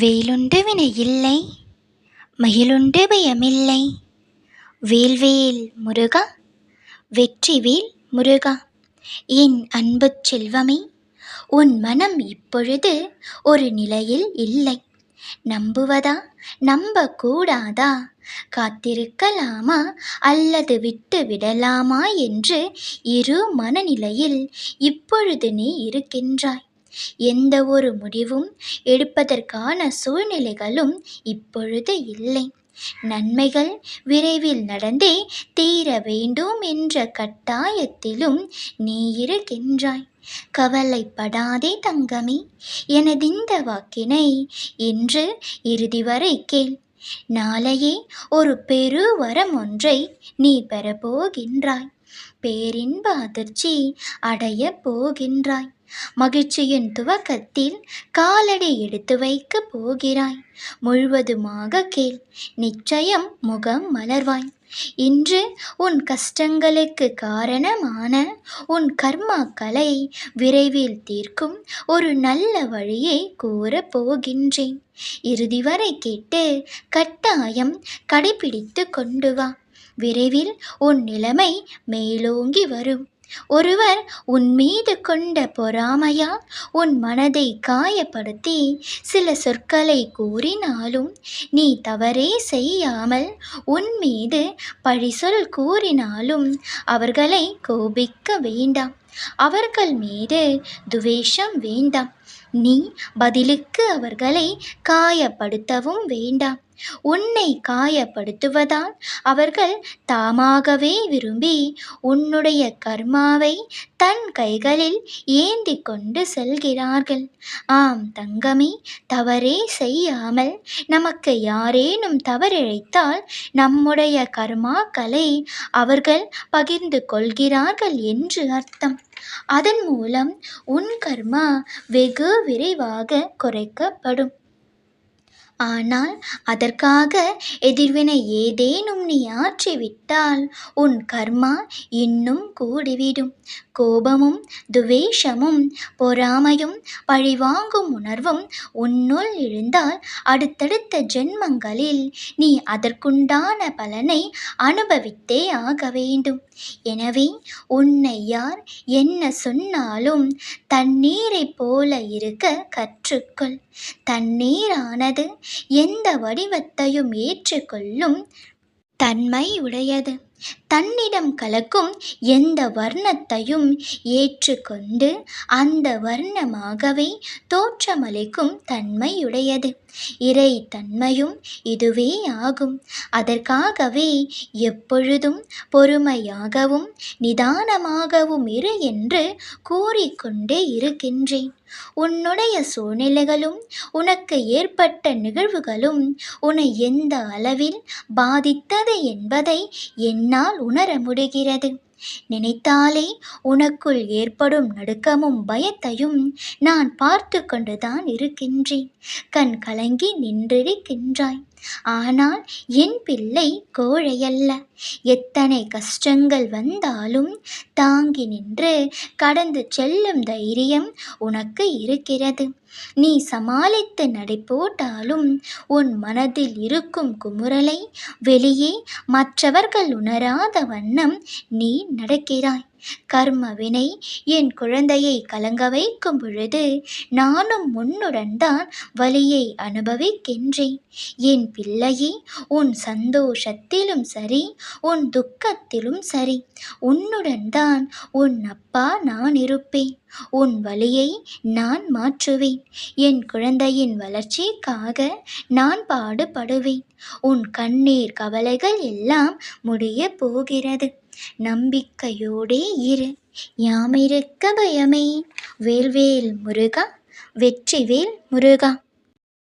வேலுண்டு வினை இல்லை மயிலுண்டு பயமில்லை வேல்வேல் முருகா வெற்றிவேல் முருகா என் அன்பு செல்வமே உன் மனம் இப்பொழுது ஒரு நிலையில் இல்லை. நம்புவதா நம்பக்கூடாதா காத்திருக்கலாமா அல்லது விட்டு விடலாமா என்று இரு மனநிலையில் இப்பொழுது நீ இருக்கின்றாய். எந்த ஒரு முடிவும் எடுப்பதற்கான சூழ்நிலைகளும் இப்பொழுது இல்லை. நன்மைகள் விரைவில் நடந்தே தீர வேண்டும் என்ற கட்டாயத்திலும் நீ இருக்கின்றாய். கவலைப்படாதே தங்கமே எனதிந்த வாக்கினை இன்று இறுதி வரை கேள். நாளையே ஒரு பெரு வரம் ஒன்றை நீ பெறப்போகின்றாய். பேரின்ப அதிர்ச்சி அடைய போகின்றாய். மகிழ்ச்சியின் துவக்கத்தில் காலடி எடுத்து வைக்க போகிறாய். முழுவதுமாக கேள் நிச்சயம் முகம் மலர்வாய். இன்று உன் கஷ்டங்களுக்கு காரணமான உன் கர்மாக்களை விரைவில் தீர்க்கும் ஒரு நல்ல வழியை கூறப் போகின்றேன். இறுதி வரை கேட்டு கட்டாயம் கடைபிடித்து கொண்டு வா. விரைவில் உன் நிலைமை மேலோங்கி வரும். ஒருவர் உன் மீது கொண்ட பொறாமையால் உன் மனதை காயப்படுத்தி சில சொற்களை கூறினாலும் நீ தவறே செய்யாமல் உன் மீது பழிசொல் கூறினாலும் அவர்களை கோபிக்க வேண்டாம். அவர்கள் மீது துவேஷம் வேண்டாம். நீ பதிலுக்கு அவர்களை காயப்படுத்தவும் வேண்டாம். உன்னை காயப்படுத்துவதால் அவர்கள் தாமாகவே விரும்பி உன்னுடைய கர்மாவை தன் கைகளில் ஏந்தி கொண்டு செல்கிறார்கள். ஆம் தங்கமே தவறே செய்யாமல் நமக்கு யாரேனும் தவறிழைத்தால் நம்முடைய கர்மாக்களை அவர்கள் பகிர்ந்து கொள்கிறார்கள் என்று அர்த்தம். அதன் மூலம் உன் கர்மா வெகு விரைவாக குறைக்கப்படும். ஆனால் அதற்காக எதிர்வினை ஏதேனும் நீ ஆற்றிவிட்டால் உன் கர்மா இன்னும் கூடிவிடும். கோபமும் துவேஷமும் பொறாமையும் பழிவாங்கும் உணர்வும் உன்னுள் எழுந்தால் அடுத்தடுத்த ஜென்மங்களில் நீ அதற்குண்டான பலனை அனுபவித்தே ஆக வேண்டும். எனவே உன்னை யார் என்ன சொன்னாலும் தண்ணீரைப் போல இருக்க கற்றுக்கொள். தண்ணீரானது எந்த வடிவத்தையும் ஏற்றுக்கொள்ளும் தன்மை உடையது. தன்னிடம் கலக்கும் எந்த வர்ணத்தையும் ஏற்றுக்கொண்டு அந்த வர்ணமாகவே தோற்றமளிக்கும் தன்மையுடையது இறை தன்மையும் இதுவே ஆகும். அதற்காகவே எப்பொழுதும் பொறுமையாகவும் நிதானமாகவும் இரு என்று கூறிக்கொண்டே இருக்கின்றேன். உன்னுடைய சூழ்நிலைகளும் உனக்கு ஏற்பட்ட நிகழ்வுகளும் உன்னை எந்த அளவில் பாதித்தது என்பதை என்னால் உணர முடிகிறது. நினைத்தாலே உனக்குள் ஏற்படும் நடுக்கமும் பயத்தையும் நான் பார்த்து கொண்டுதான் இருக்கின்றேன். கண் கலங்கி நின்றிருக்கின்றாய். ஆனால் என் பிள்ளை கோழையல்ல. எத்தனை கஷ்டங்கள் வந்தாலும் தாங்கி நின்று கடந்து செல்லும் தைரியம் உனக்கு இருக்கிறது. நீ சமாளித்து நடை போட்டாலும் உன் மனதில் இருக்கும் குமுறலை வெளியே மற்றவர்கள் உணராத வண்ணம் நீ நடக்கிறாய். கர்ம வினை என் குழந்தையை கலங்க வைக்கும் பொழுது நானும் உன்னுடன் தான் வலியை அனுபவிக்கின்றேன். என் பிள்ளையே உன் சந்தோஷத்திலும் சரி உன் துக்கத்திலும் சரி உன்னுடன் தான் உன் அப்பா நான் இருப்பேன். உன் வழியை நான் மாற்றுவேன். என் குழந்தையின் வளர்ச்சிக்காக நான் பாடுபடுவேன். உன் கண்ணீர் கவலைகள் எல்லாம் முடிய போகிறது. நம்பிக்கையோடே இரு. யாமிருக்க பயமே. வேல்வேல் முருகா வெற்றிவேல் முருகா.